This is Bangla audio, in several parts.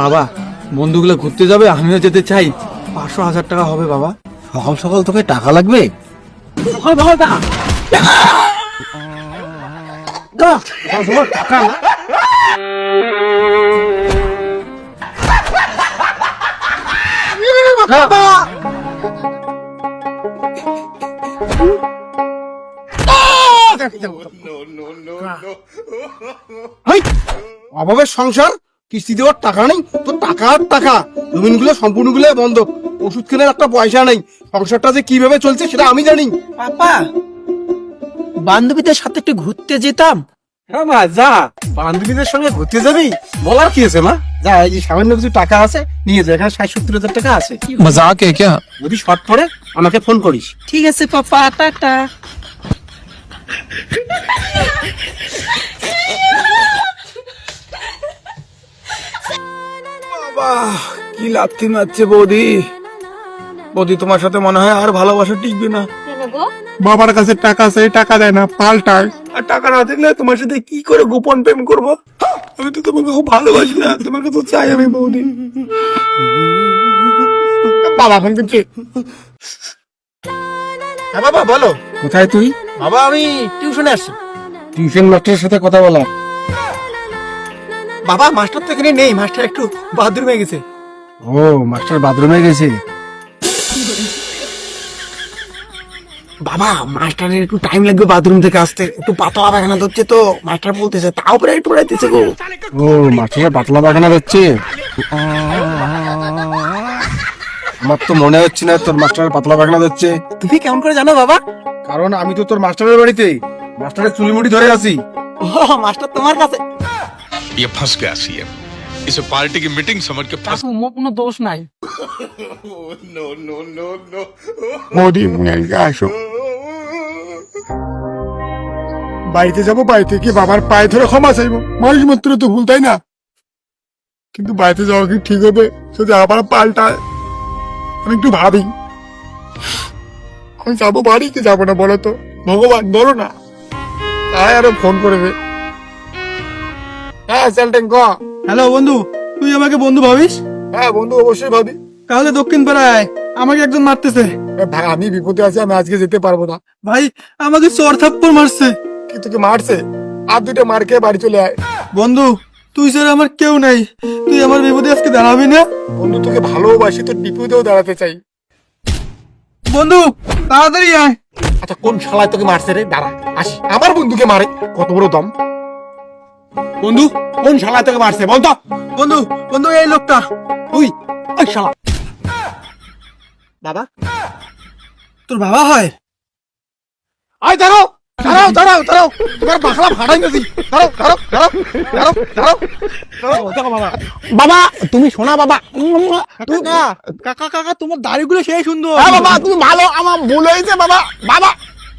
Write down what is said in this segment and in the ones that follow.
বাবা বন্ধুগুলো ঘুরতে যাবে আমিও যেতে চাই। পাঁচশো হাজার টাকা হবে বাবা। সকাল সকাল তোকে টাকা লাগবে? সকাল সকাল টাকা। দাও, সকাল সকাল টাকা অভাবের সংসার? কিস্তি দেওয়ার টাকা নেই তো টাকা আর টাকা। জমিনগুলো সম্পূর্ণগুলো বন্ধ। ওষুধ কেনার একটা পয়সা নেই। সংসারটা যে কীভাবে চলছে সেটা আমি জানি। পাপা বান্ধবীদের সাথে একটু ঘুরতে যেতাম। হ্যাঁ মা যা। বান্ধবীদের সঙ্গে ঘুরতে যাবি? বলার কি আছে মা? যা এই সামান্য কিছু টাকা আছে নিয়ে যা এখানে ষাট সত্তর হাজার টাকা আছে। মজা কে কে? যদি শর্ট পড়ে আমাকে ফোন করিস। ঠিক আছে পাপা টাটা। কি লাথি মারছে বৌদি। বৌদি তোমার সাথে মনে হয় আর ভালোবাসা টিকবে না। বাবার কাছে টাকা চাই টাকা দেয় না পাল্টায়। আর টাকা না থাকলে তোমার সাথে কি করে গোপন প্রেম করব? আমি তো তোমাকে খুব ভালোবাসি না তোমাকে তো চাই আমি বৌদি। বাবা ফোন করছে। হ্যাঁ বাবা বলো। কোথায় তুই? বাবা আমি টিউশনে আসছি। টিউশন মাস্টারের সাথে কথা বলা। বাবা মাস্টার তো এখানে নেই মাস্টার একটু বাথরুমে গেছে। ও মাস্টার বাথরুমে গেছে? বাবা মাস্টারের একটু টাইম লাগবে বাথরুম থেকে আসতে। একটু পাতলা পায়খানা ধরছে তো মাস্টার বলতেছে তাও পরে একটু পড়াইতেছে গো। ও মাস্টারের পাতলা পায়খানা হচ্ছে আমার তো মনে হচ্ছে না তোর মাস্টারের পাতলা পায়খানা হচ্ছে তুমি কেমন করে জানো বাবা? কারণ আমি তো তোর মাস্টারের বাড়িতে মাস্টারের চুলিমুড়ি ধরে আছি। ও মাস্টার তোমার কাছে। ये फंस गया सीएम इसे पार्टी की मीटिंग समझ के फंस কাকু মোর কোনো দোষ নাই মোদি আসো বাড়িতে যাবো বাড়িতে গিয়ে বাবার পায়ে ধরে ক্ষমা চাইবো মানুষ মাত্র তো ভুল তাই না কিন্তু বাড়িতে যাওয়া কি ঠিক হবে যদি আবার পাল্টায় আমি একটু ভাবি আমি যাবো বাড়ি কি যাবো না বলো তো ভগবান বলো না তাই আরো ফোন করবে হ্যাঁ সেলটেন ক। হ্যালো বন্ধু তুই আমাকে বন্ধু ভাবিস? হ্যাঁ বন্ধু অবশ্যই ভাবি। তাহলে দক্ষিণ পাড়ায় আমাকে একজন মারতেছে। ভাই আমি বিপদে আছি আমি আজকে যেতে পারব না। ভাই আমাকে চর থাপ্পড় মারছে। কি তোকে মারছে? আর দুটো মার খেয়ে বাড়ি চলে আয়। বন্ধু তুই স্যার আমার কেউ নাই। তুই আমার বিপদে আজকে দাঁড়াবি না? বন্ধু তোকে ভালোবাসি তোর বিপদেও দাঁড়াতে চাই। বন্ধু তাড়াতাড়ি আয়। আচ্ছা কোন শালায় তোকে মারছে রে? দাঁড়া আসি। আমার বন্ধুকে মারে। কত বড় দম। বন্ধু কোন শালায় তোকে মারছে? বল তো। বন্ধু বন্ধু এই লোকটা। তুই ওই শালা। বাবা? তোর বাবা হয়? আয় দাঁড়াও। দাঁড়াও দাঁড়াও দাঁড়াও। তোমার বাসলা ফাটাই গেছি দাঁড়াও দাঁড়াও দাঁড়াও দাঁড়াও দাঁড়াও। দাঁড়াও দেখো বাবা। বাবা তুমি শোনা বাবা। তুই কাকা কাকা তোমার দাড়িগুলো সেই সুন্দর। হ্যাঁ বাবা তুমি ভালো আমার ভুল হয়েছে বাবা। বাবা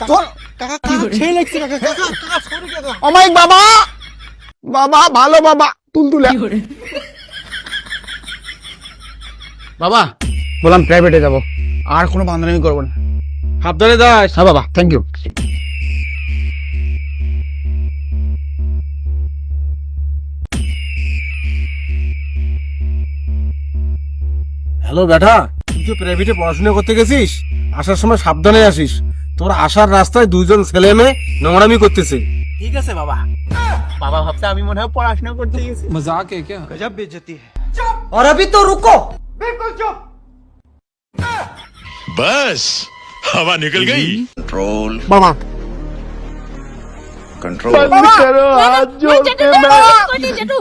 তোর কাকা কাকা সেই লাগছে কাকা কাকা। কাকা sorry কাকা। অমায়িক বাবা। বাবা ভালো বাবা তুলতুলে। বাবা বললাম প্রাইভেটে যাব। আর কোনো বান্ধবী করব না। সাবধানে যাস। হ্যাঁ বাবা থ্যাংক ইউ হ্যালো বেটা তুই তো প্রাইভেটে পড়াশোনা করতে গেছিস আসার সময় সাবধানে আসিস। তোর আসার রাস্তায় দুইজন ছেলে মেয়ে নোংরামি করতেছে। ঠিক আছে বাবা বাবা ভাবছে আমি মনে হয় পড়াশোনা করতে গেছি मजाक है क्या गजब बेइज्जती है और अभी तो रुको बस हवा निकल गई বাবা জেঠু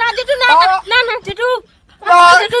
না জেঠু না না না জেঠু জেঠু